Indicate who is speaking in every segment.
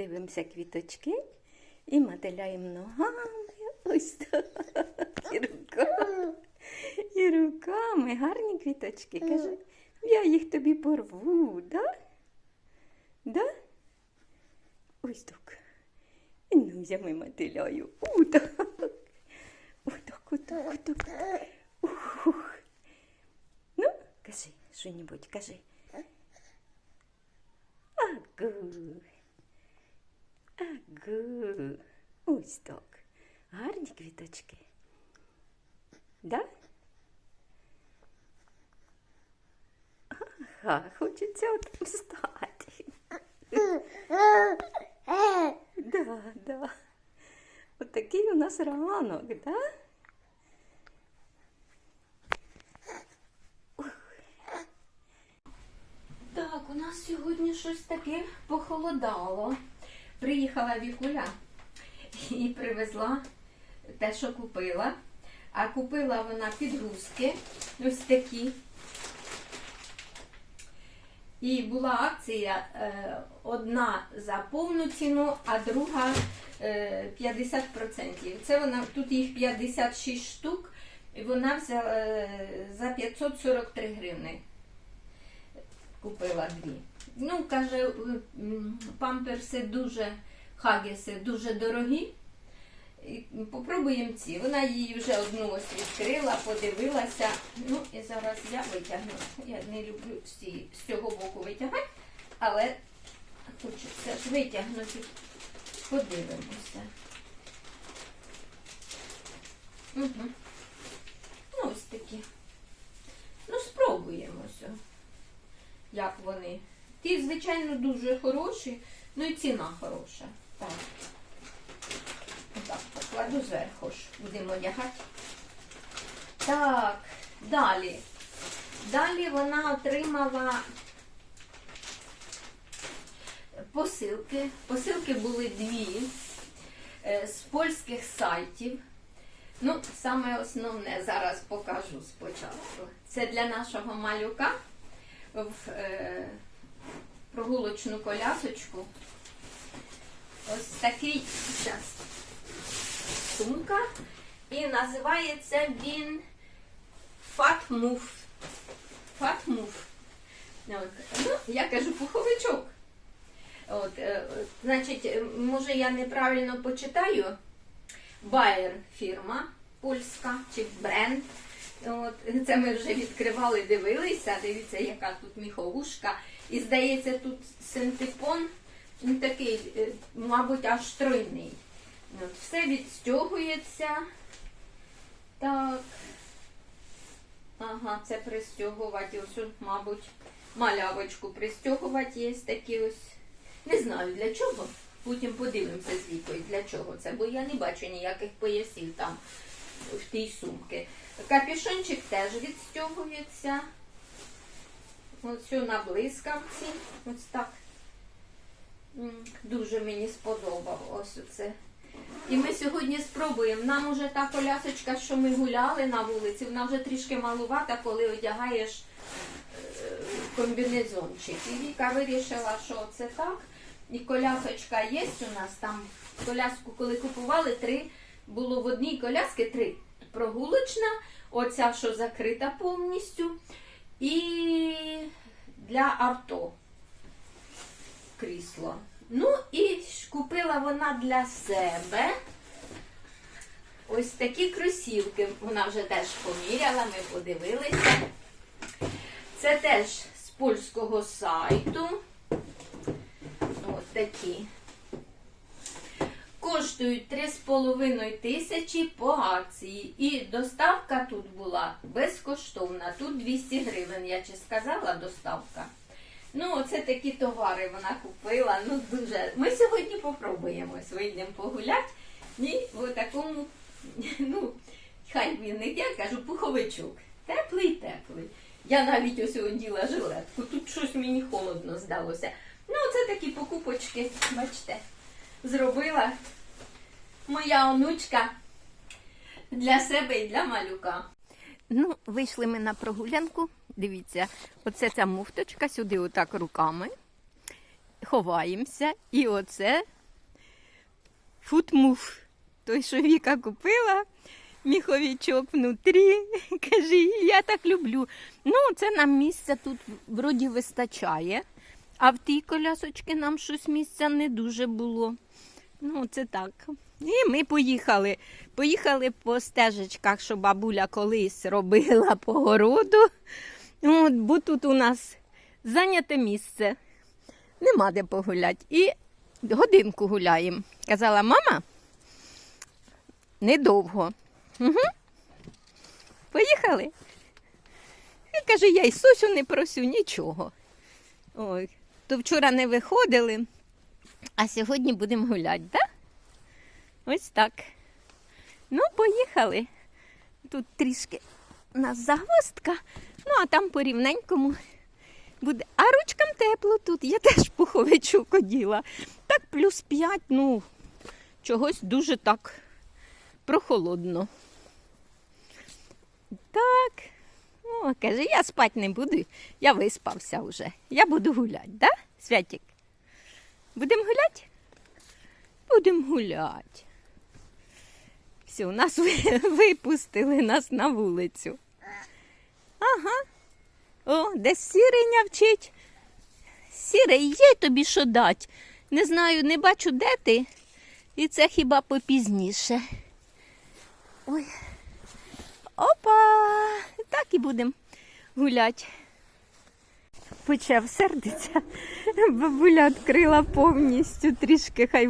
Speaker 1: дивимося квіточки і мотиляємо ногами. Ось так. І руками. І руками. Гарні квіточки. Каже, я їх тобі порву, да? Да? Ось так. Ну, я ми мотиляю. Отак. Отак, отак, отак. Ух. Ну, кажи що-небудь, кажи. Агу. Агу. Ось так. Гарні квіточки. Да? Ага, хочеться от встати. Да, да. От такий у нас ранок, да? Так, у нас сьогодні щось таке похолодало. Приїхала Вікуля і привезла те, що купила. А купила вона підгузки ось такі. І була акція е, одна за повну ціну, а друга е, 50%. Це вона тут їх 56 штук, і вона взяла е, за 543 гривни. Купила дві. Ну, каже, памперси дуже, хагіси дуже дорогі. Попробуємо ці. Вона її вже одну ось відкрила, подивилася. Ну і зараз я витягну. Я не люблю всі з цього боку витягати, але хочеться ж витягнути. Подивимося. Угу. Ну, ось такі. Ну, спробуємо сьогодні як вони. Ті, звичайно, дуже хороші, ну і ціна хороша. Так. Отак, покладу зверху ж, будемо одягати. Так, далі. Далі вона отримала посилки. Посилки були дві е, з польських сайтів. Ну, саме основне зараз покажу спочатку. Це для нашого малюка в е, прогулочну колясочку. Ось такий зараз сумка. І називається він Fatmove. Fatmove. От. Ну, я кажу пуховичок. От, е, значить, е, може я неправильно почитаю. Bayer фірма польська чи бренд. От, це ми вже відкривали, дивилися. Дивіться, яка тут міховушка. І здається, тут синтепон він такий, е, мабуть, аж тройний. От, все відстягується. Так. Ага, це пристягувати. Ось, мабуть, малявочку пристягувати є такі ось. Не знаю для чого. Потім подивимося з вікою, для чого це, бо я не бачу ніяких поясів там в тій сумці. Капюшончик теж відстягується. Ось на блискавці. Ось так. Дуже мені сподобалось оце. І ми сьогодні спробуємо. Нам уже та колясочка, що ми гуляли на вулиці, вона вже трішки малувата, коли одягаєш е, комбінезончик. І Віка вирішила, що це так. І колясочка є у нас там. Коляску, коли купували, три було в одній коляскі три. Прогулочна, оця, що закрита повністю, і для авто крісло. Ну і купила вона для себе ось такі кросівки. Вона вже теж поміряла, ми подивилися. Це теж з польського сайту. Ось такі. Коштують 3,5 тисячі по акції. І доставка тут була безкоштовна. Тут 200 гривень, я чи сказала доставка. Ну, оце такі товари вона купила. Ну, дуже. Ми сьогодні попробуємо. Вийдемо погуляти. І в такому, ну, хай він я кажу, пуховичок. Теплий, теплий. Я навіть ось оділа жилетку. Тут щось мені холодно здалося. Ну, це такі покупочки, бачите, зробила моя онучка для себе і для малюка. Ну, вийшли ми на прогулянку. Дивіться, оце ця муфточка, сюди отак руками.
Speaker 2: ховаємося. І оце футмуф. Той, що Віка купила, міховічок внутрі. Каже, я так люблю. Ну, це нам місця тут вроді вистачає. А в тій колясочці нам щось місця не дуже було. Ну, це так. І ми поїхали. Поїхали по стежечках, що бабуля колись робила по городу. От, бо тут у нас зайняте місце. Нема де погуляти. І годинку гуляємо. Казала, мама, недовго. Угу. Поїхали. І каже, я Ісусю не просю нічого. Ой, то вчора не виходили, а сьогодні будемо гуляти, так? Да? Ось так. Ну, поїхали. Тут трішки у нас загвоздка, ну а там по рівненькому буде. А ручкам тепло тут. Я теж пуховичок оділа. Так, плюс 5, ну, чогось дуже так прохолодно. Так. О, каже, я спать не буду, я виспався вже. Я буду гуляти, да, Святік? Будемо гуляти? Будемо гуляти. Все, нас випустили нас на вулицю. Ага. О, десь сіреня вчить. Сірий, є тобі що дать. Не знаю, не бачу, де ти. І це хіба попізніше. Ой. Опа! Так і будемо гуляти. Почав сердиться. Бабуля відкрила повністю, трішки хай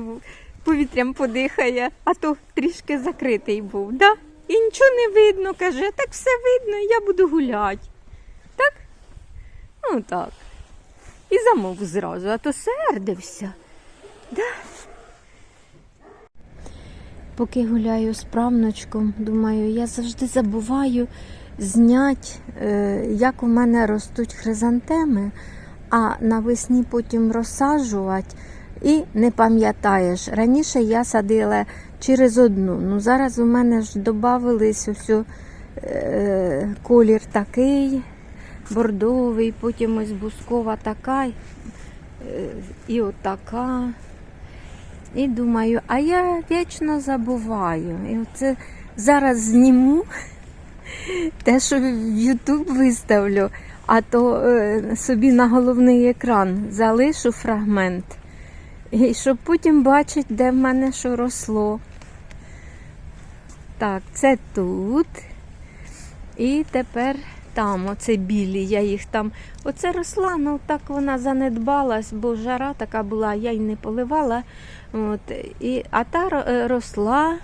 Speaker 2: повітрям подихає, а то трішки закритий був, да? І нічого не видно, каже, так все видно, я буду гуляти. Так? Ну так. І замовк зразу, а то сердився. Да? Поки гуляю з правнучком, думаю, я завжди забуваю зняти, е, як у мене ростуть хризантеми, а навесні потім розсаджувати і не пам'ятаєш. Раніше я садила через одну. Ну зараз у мене ж додавались ось е, колір такий, бордовий, потім ось бускова така е, і отака. І думаю, а я вічно забуваю. І оце зараз зніму те, що в Ютуб виставлю, а то е, собі на головний екран залишу фрагмент. І щоб потім бачити, де в мене що росло. Так, це тут. І тепер там, оце білі, я їх там. Оце росла, ну так вона занедбалась, бо жара така була, я й не поливала. От, і, а та е, росла,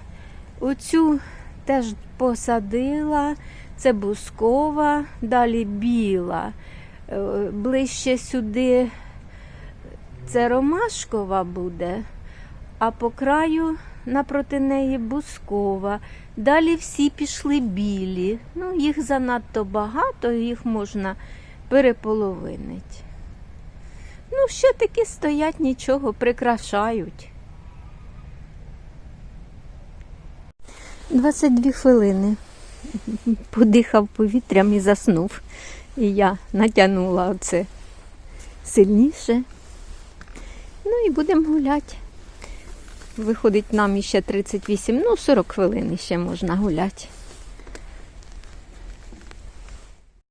Speaker 2: оцю теж посадила, це бускова, далі біла. Е, Ближче сюди це ромашкова буде, а по краю напроти неї бускова. Далі всі пішли білі. Ну, їх занадто багато, їх можна переполовинити. Ну, що таки стоять, нічого, прикрашають. 22 хвилини. Подихав повітрям і заснув. І я натягнула оце сильніше. Ну і будемо гуляти. Виходить нам ще 38, ну 40 хвилин ще можна гуляти.